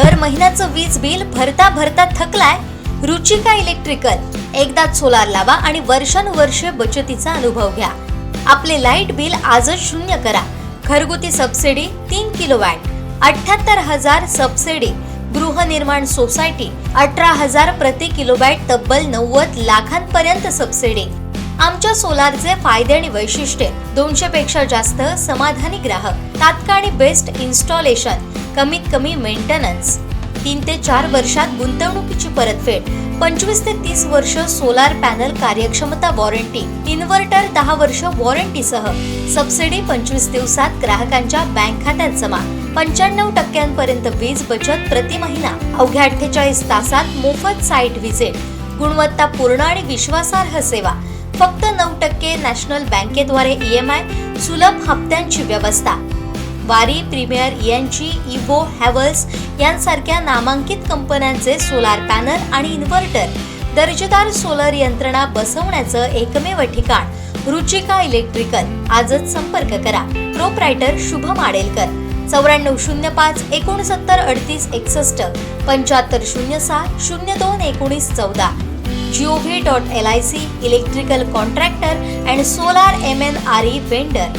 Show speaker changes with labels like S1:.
S1: दर महिन्याचं वीज बिल भरता भरता थकलाय? रुचिका इलेक्ट्रिकल. एकदा सोलार लावा आणि वर्षानुवर्षे बचतीचा अनुभव घ्या. आपले लाइट बिल आजच शून्य करा. घरगुती सबसिडी तीन किलो वॅट अठ्याहत्तर हजार सबसिडी. गृहनिर्माण सोसायटी अठरा हजार प्रति किलोबॅट तब्बल नव्वद लाखांपर्यंत सबसिडी. आमच्या सोलारचे फायदे आणि वैशिष्ट्ये दोनशे पेक्षा जास्त समाधानी ग्राहक. तात्काळ आणि बेस्ट इन्स्टॉलेशन. कमीत कमी मेंटेनन्स तीन ते चार वर्षात गुंतवणुकीची परतफेड पंचवीस ते तीस वर्ष सोलार पॅनल कार्यक्षमता वॉरंटी इन्व्हर्टर दहा वर्ष वॉरंटीसह सबसिडी पंचवीस दिवसात ग्राहकांच्या बँक खात्यात जमा पंच्याण्णव टक्क्यांपर्यंत वीज बचत प्रति महिना अवघ्या अठ्ठेचाळीस तासात मोफत साईट व्हिजिट गुणवत्ता पूर्ण आणि विश्वासार्ह सेवा फक्त नऊ टक्के नॅशनल बँकेद्वारे ई एम आय सुलभ हप्त्यांची व्यवस्था. वारी प्रीमियर यांची इव्हो हॅवल्स यांसारख्या नामांकित कंपन्यांचे सोलार पॅनल आणि इन्व्हर्टर दर्जेदार सोलर यंत्रणा बसवण्याचं एकमेव ठिकाण रुचिका इलेक्ट्रिकल आजच संपर्क करा. प्रोप्रायटर शुभ माडेलकर चौऱ्याण्णव शून्य पाच एकोणसत्तर अडतीस एकसष्ट पंच्याहत्तर शून्य सात शून्य दोन एकोणीस चौदा. GOV dot L I C electrical contractor and solar M N R E vendor